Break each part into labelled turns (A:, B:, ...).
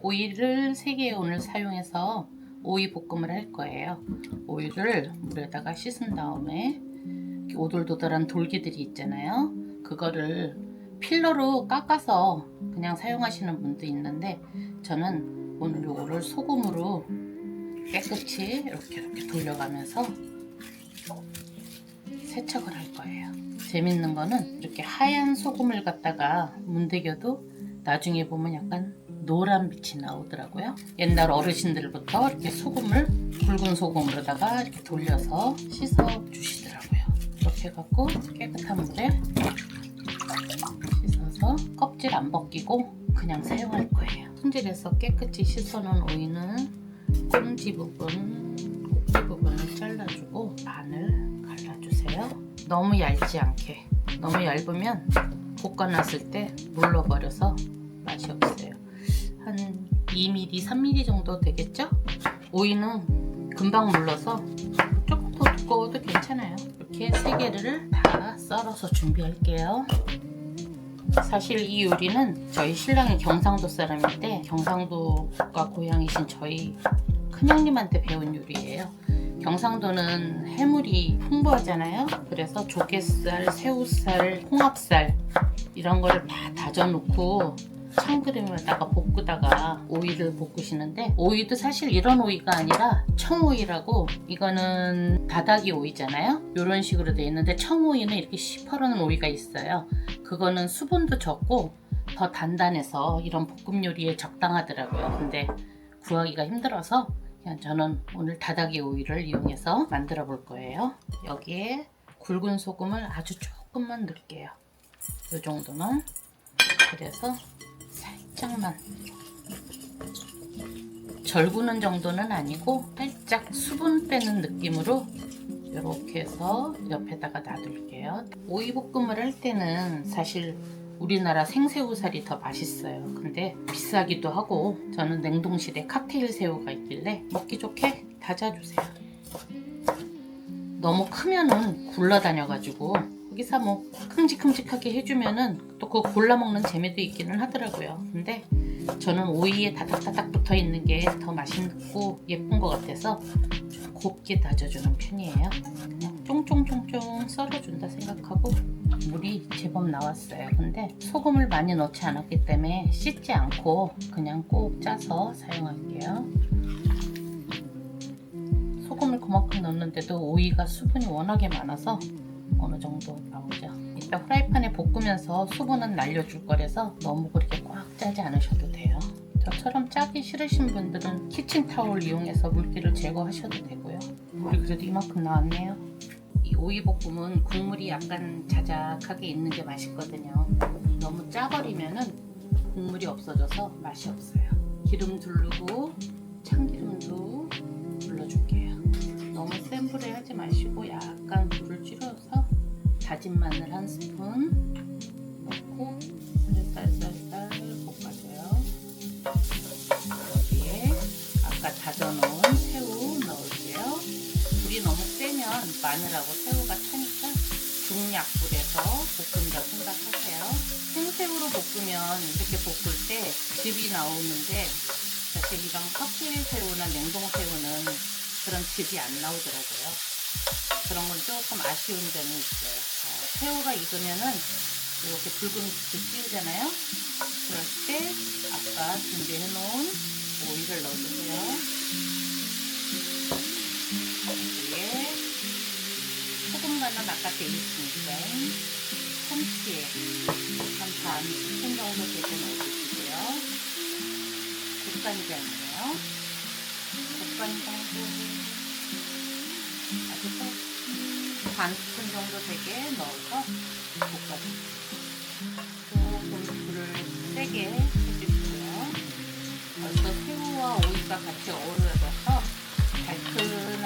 A: 오이를 3개 오늘 사용해서 오이 볶음을 할 거예요. 오이를 물에다가 씻은 다음에 오돌도돌한 돌기들이 있잖아요. 그거를 필러로 깎아서 그냥 사용하시는 분도 있는데 저는 오늘 요거를 소금으로 깨끗이 이렇게 이렇게 돌려가면서 세척을 할 거예요. 재밌는 거는 이렇게 하얀 소금을 갖다가 문대겨도 나중에 보면 약간 노란 빛이 나오더라고요. 옛날 어르신들부터 이렇게 소금을 굵은 소금으로다가 이렇게 돌려서 씻어 주시더라고요. 이렇게 해갖고 깨끗한 물에 씻어서 껍질 안 벗기고 그냥 사용할 거예요. 손질해서 깨끗이 씻어놓은 오이는 꽁지 부분, 꼭지 부분을 잘라주고 반을 갈라주세요. 너무 얇지 않게. 너무 얇으면 볶아놨을 때 물러버려서 맛이 없어요. 한 2mm, 3mm 정도 되겠죠? 오이는 금방 물러서 조금 더 두꺼워도 괜찮아요. 이렇게 세 개를 다 썰어서 준비할게요. 사실 이 요리는 저희 신랑이 경상도 사람인데 경상도가 고향이신 저희 큰형님한테 배운 요리예요. 경상도는 해물이 풍부하잖아요. 그래서 조개살, 새우살, 홍합살 이런 거를 다 다져놓고 참기름에다가 볶다가 오이를 볶으시는데 오이도 사실 이런 오이가 아니라 청오이라고 이거는 다닥이 오이잖아요. 이런 식으로 돼 있는데 청오이는 이렇게 시퍼런 오이가 있어요. 그거는 수분도 적고 더 단단해서 이런 볶음 요리에 적당하더라고요. 근데 구하기가 힘들어서 그냥 저는 오늘 다닥이 오이를 이용해서 만들어 볼 거예요. 여기에 굵은 소금을 아주 조금만 넣을게요. 이 정도만. 그래서 살짝만 절구는 정도는 아니고 살짝 수분 빼는 느낌으로 이렇게 해서 옆에다가 놔둘게요. 오이볶음을 할 때는 사실 우리나라 생새우살이 더 맛있어요. 근데 비싸기도 하고 저는 냉동실에 칵테일 새우가 있길래 먹기 좋게 다져주세요. 너무 크면은 굴러다녀 가지고 거기서 뭐 큼직큼직하게 해주면은 또 그거 골라 먹는 재미도 있기는 하더라고요. 근데 저는 오이에 다닥다닥 붙어 있는 게 더 맛있고 예쁜 것 같아서 좀 곱게 다져주는 편이에요. 그냥 쫑쫑쫑쫑 썰어준다 생각하고 물이 제법 나왔어요. 근데 소금을 많이 넣지 않았기 때문에 씻지 않고 그냥 꼭 짜서 사용할게요. 소금을 그만큼 넣는데도 오이가 수분이 워낙에 많아서 어느 정도 나오죠. 이따 프라이팬에 볶으면서 수분은 날려줄 거라서 너무 그렇게 꽉 짜지 않으셔도 돼요. 저처럼 짜기 싫으신 분들은 키친타올 이용해서 물기를 제거하셔도 되고요. 물이 그래도 이만큼 나왔네요. 이 오이볶음은 국물이 약간 자작하게 있는 게 맛있거든요. 너무 짜버리면은 국물이 없어져서 맛이 없어요. 기름 두르고 참기름도 둘러줄게요. 너무 센 불에 하지 마시고 약간 불을 줄여서 다진 마늘 한 스푼 넣고 살살살살 볶아줘요. 여기에 아까 다져놓은 새우 넣을게요. 불이 너무 세면 마늘하고 새우가 타니까 중약불에서 볶은다 생각하세요. 생새우로 볶으면 이렇게 볶을 때 즙이 나오는데 사실 이런 칵테일 새우나 냉동 새우는 그런 즙이 안 나오더라고요. 그런 건 조금 아쉬운 점이 있어요. 어, 새우가 익으면은 이렇게 붉은 빛 띄우잖아요. 그럴 때 아까 준비해 놓은 오이를 넣어주세요. 여기에 소금 간은 아까 돼 있으니까 참치에 한반 스푼 정도 되게 넣어주시고요. 국간장이에요. 국간장도 아주 반 정도 되게 넣어서 볶아주세요. 조금 불을 세게 해주시고요. 벌써 새우와 오이가 같이 어우러져서 달큰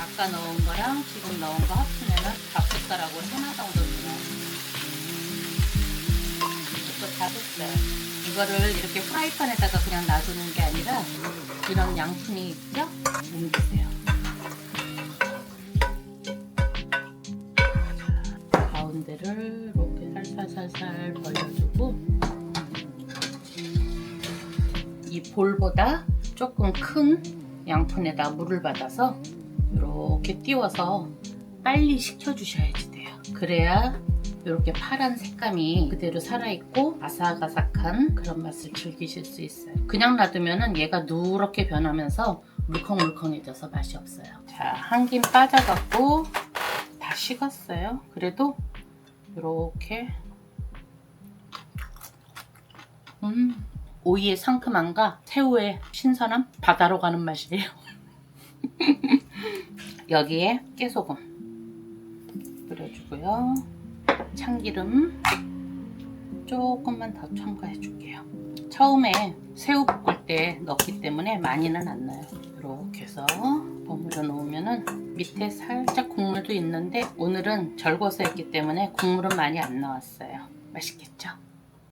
A: 아까 넣은 거랑 지금 넣은 거 합치면은 밥 숟가락으로 하나 정도 넣어요. 이거를 이렇게 프라이팬에다가 그냥 놔두는 게 아니라 이런 양푼이 있죠? 옮기세요. 자, 가운데를 이렇게 살살살살 벌려주고 이 볼보다 조금 큰 양푼에다 물을 받아서 이렇게 띄워서 빨리 식혀주셔야지 돼요. 그래야 이렇게 파란 색감이 그대로 살아있고 아삭아삭한 그런 맛을 즐기실 수 있어요. 그냥 놔두면 얘가 누렇게 변하면서 물컹물컹해져서 맛이 없어요. 자, 한 김 빠져갖고 다 식었어요. 그래도 이렇게 음, 오이의 상큼함과 새우의 신선함 바다로 가는 맛이에요. 여기에 깨소금 뿌려주고요. 참기름 조금만 더 첨가해 줄게요. 처음에 새우 볶을 때 넣기 때문에 많이는 안 나요. 이렇게 해서 버무려 놓으면은 밑에 살짝 국물도 있는데 오늘은 절궈서 했기 때문에 국물은 많이 안 나왔어요. 맛있겠죠?